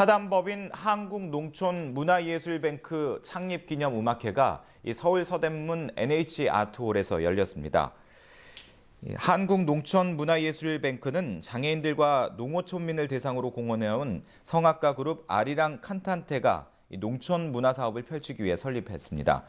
사단법인 한국농촌문화예술뱅크 창립기념음악회가 이 서울 서대문 NH 아트홀에서 열렸습니다. 이 한국농촌문화예술뱅크는 장애인들과 농어촌민을 대상으로 공헌해온 성악가 그룹 아리랑 칸탄테가 이 농촌 문화 사업을 펼치기 위해 설립했습니다.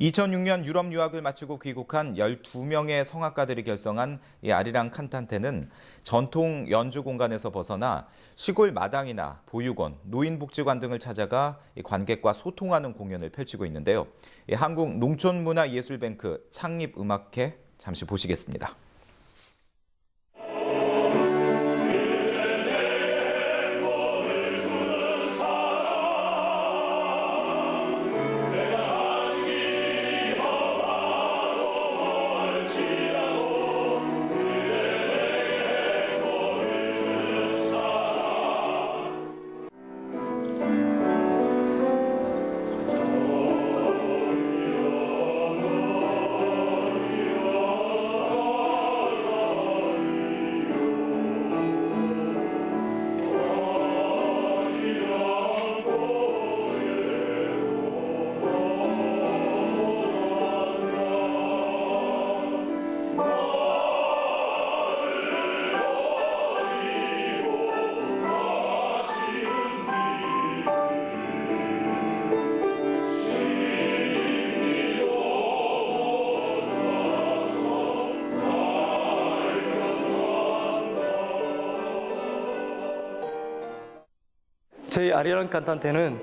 2006년 유럽 유학을 마치고 귀국한 12명의 성악가들이 결성한 이 아리랑 칸탄테는 전통 연주 공간에서 벗어나 시골 마당이나 보육원, 노인복지관 등을 찾아가 이 관객과 소통하는 공연을 펼치고 있는데요. 이 한국 농촌문화예술뱅크 창립음악회 잠시 보시겠습니다. 저희 아리랑 칸탄테는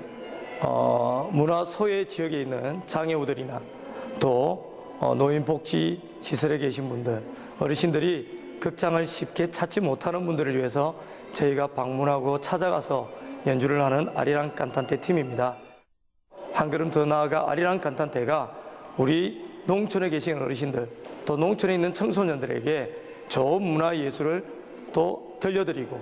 어, 문화 소외 지역에 있는 장애우들이나 또 어, 노인복지 시설에 계신 분들, 어르신들이 극장을 쉽게 찾지 못하는 분들을 위해서 저희가 방문하고 찾아가서 연주를 하는 아리랑 칸탄테 팀입니다. 한 걸음 더 나아가 아리랑 칸탄테가 우리 농촌에 계신 어르신들 또 농촌에 있는 청소년들에게 좋은 문화 예술을 또 들려드리고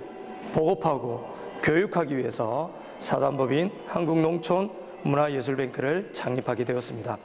보급하고 교육하기 위해서 사단법인 한국농촌문화예술뱅크를 창립하게 되었습니다.